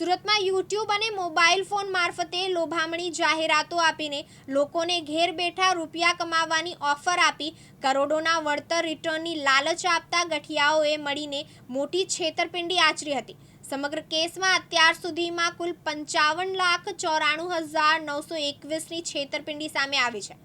સુરતમાં યુટ્યુબ અને mobile phone મારફતે લોભામણી જાહેરાતો આપીને લોકોને ઘેર બેઠા રૂપિયા કમાવાની ઓફર આપી કરોડોના વળતર રિટર્નની લાલચ આપતા ગઠિયાઓએ મળીને મોટી છેતરપિંડી આચરી હતી. સમગ્ર કેસમાં અત્યાર સુધીમાં કુલ પંચાવન લાખ ચોરાણું હજાર નવસો એકવીસની છેતરપિંડી સામે આવી છે.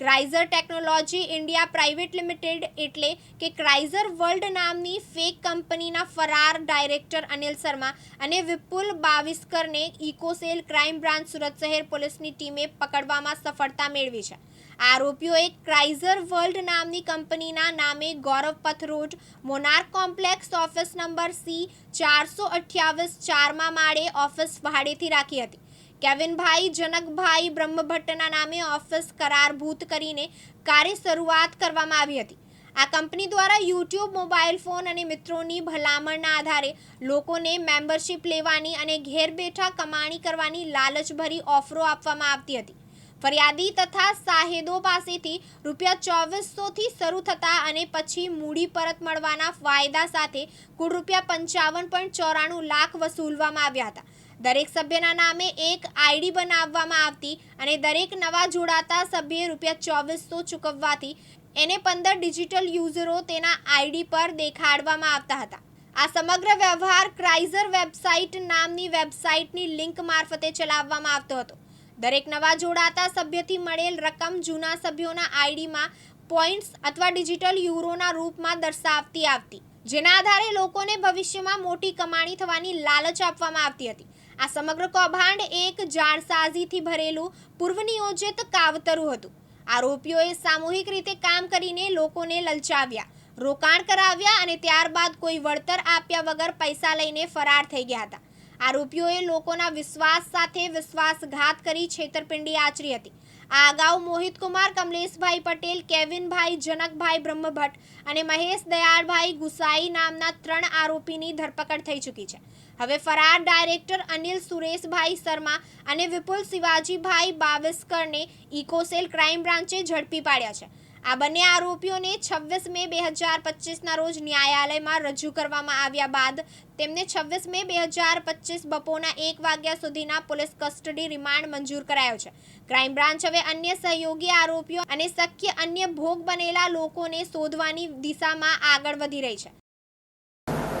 ક્રાઇઝર ટેકનોલોજી ઇન્ડિયા પ્રાઇવેટ લિમિટેડ એટલે કે ક્રાઇઝર વર્લ્ડ નામની ફેક કંપનીના ફરાર ડાયરેક્ટર અનિલ શર્મા અને Vipul બાવિસ્કરને eco cell crime branch Surat શહેર પોલીસની ટીમે પકડવામાં સફળતા મેળવી છે. આરોપીઓએ ક્રાઇઝર વર્લ્ડ નામની કંપનીના નામે Gaurav Path road monarch complex office number C ચારસો અઠ્યાવીસ ચારમાં માળે ઓફિસ ભાડેથી રાખી હતી. કેવિનભાઈ, જનકભાઈ બ્રહ્મભટ્ટના નામે ઓફિસ કરારભૂત કરીને કાર્ય શરૂઆત કરવામાં આવી હતી. આ કંપની દ્વારા યુટ્યુબ, મોબાઈલ ફોન અને મિત્રોની ભલામણના આધારે લોકોને મેમ્બરશિપ લેવાની અને ઘેર બેઠા કમાણી કરવાની લાલચભરી ઓફરો આપવામાં આવતી હતી. ફરિયાદી તથા સાહેદો પાસેથી રૂપિયા ચોવીસોથી શરૂ થતા અને પછી મૂડી પરત મળવાના વાયદા સાથે કુલ રૂપિયા પંચાવન પોઈન્ટ ચોરાણું લાખ વસૂલવામાં આવ્યા હતા. દરેક સભ્યના નામે એક આઈડી બનાવવામાં આવતી અને દરેક નવા જોડાતા સભ્યે રૂપિયા ચોવીસો ચૂકવવાથી એને પંદર ડિજિટલ યુઝરો તેના આઈડી પર દેખાડવામાં આવતા હતા. આ સમગ્ર વ્યવહાર ક્રાઇઝર વેબસાઇટ નામની વેબસાઇટની લિંક મારફતે ચલાવવામાં આવતો હતો. દરેક નવા જોડાતા સભ્યથી મળેલ રકમ જૂના સભ્યોના આઈડીમાં પોઈન્ટ્સ અથવા ડિજિટલ યુરોના રૂપમાં દર્શાવતી આવતી, જેના આધારે લોકોને ભવિષ્યમાં મોટી કમાણી થવાની લાલચ આપવામાં આવતી હતી. આ સમગ્ર કૌભાંડ એક જાળસાજીથી ભરેલું, પૂર્વનિયોજિત કાવતરું હતું. આરોપીઓએ સામૂહિક રીતે કામ કરીને લોકોને લલચાવ્યા, રોકાણ કરાવ્યા અને ત્યારબાદ કોઈ વળતર આપ્યા વગર પૈસા લઈને ફરાર થઈ ગયા હતા. આરોપીઓએ લોકોના વિશ્વાસ સાથે વિશ્વાસઘાત કરી છેતરપિંડી આચરી હતી. આ અગાઉ મોહિત કુમાર કમલેશભાઈ પટેલ, કેવિનભાઈ, જનકભાઈ બ્રહ્મભટ્ટ અને મહેશ દયાળભાઈ ગુસાઈ નામના ત્રણ આરોપીની ધરપકડ થઈ ચૂકી છે. હવે ફરાર ડાયરેક્ટર અનિલ સુરેશભાઈ શર્મા અને વિપુલ શિવાજીભાઈ બાવિસ્કરને ઇકોસેલ ક્રાઇમ બ્રાન્ચે ઝડપી પાડ્યા છે. આ બંને આરોપીઓને છવ્વીસ મે બે હજાર પચીસના રોજ ન્યાયાલયમાં રજૂ કરવામાં આવ્યા બાદ તેમને છવ્વીસ મે બે હજાર પચીસ બપોરના એક વાગ્યા સુધીના પોલીસ કસ્ટડી રિમાન્ડ મંજૂર કરાયો છે. ક્રાઇમ બ્રાન્ચ હવે અન્ય સહયોગી આરોપીઓ અને શક્ય અન્ય ભોગ બનેલા લોકોને શોધવાની દિશામાં આગળ વધી રહી છે.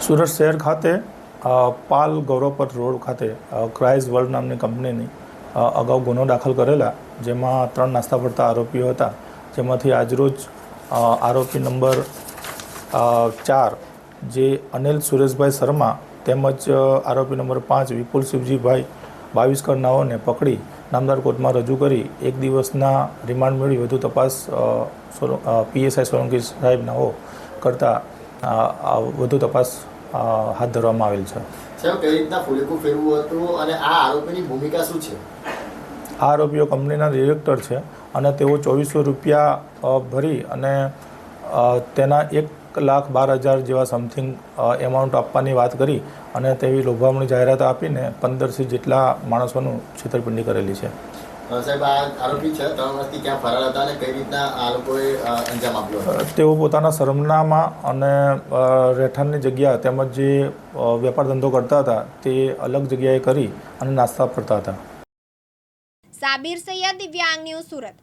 સુરત શહેર ખાતે પાલ ગૌરવપત રોડ ખાતે ક્રાઇઝ વર્લ્ડ નામની કંપનીની અગાઉ ગુનો દાખલ કરેલા, જેમાં ત્રણ નાસ્તા પડતા આરોપીઓ હતા. જેમાંથી આજરોજ આરોપી નંબર ચાર જે અનિલ સુરેશભાઈ શર્મા તેમજ આરોપી નંબર પાંચ વિપુલ શિવજીભાઈ બાવીસ કરનાઓને પકડી નામદાર કોર્ટમાં રજૂ કરી એક દિવસના રિમાન્ડ મેળવી વધુ તપાસ પીએસઆઈ સોલંકી સાહેબનાઓ કરતાં વધુ તપાસ હાથ ધરવામાં આવેલ છે. કઈ રીતના ફુલેકું ફેરવું હતું અને આ આરોપીની ભૂમિકા શું છે? આ આરોપીઓ કંપનીના ડિરેક્ટર છે. અને તેઓ ચોવીસો રૂપિયા ભરી અને તેના એક લાખ બાર હજાર જેવા સમથિંગ એમાઉન્ટ આપવાની વાત કરી અને તેવી લોભામણી જાહેરાત આપીને પંદરથી જેટલા માણસોનું છેતરપિંડી કરેલી છે. સાહેબ આ આરોપી છે ત્રણ વર્ષથી ક્યાં ફરાર હતા અને કઈ રીતના આ લોકોએ અંજામ આપ્યો તેઓ પોતાના સરનામા અને રહેઠાણની જગ્યા તેમજ જે વેપાર ધંધો કરતા હતા તે અલગ જગ્યાએ કરી અને નાસ્તા ફરતા હતા. સાબિર સૈયદ દિવ્યાંગ ન્યૂઝ સુરત.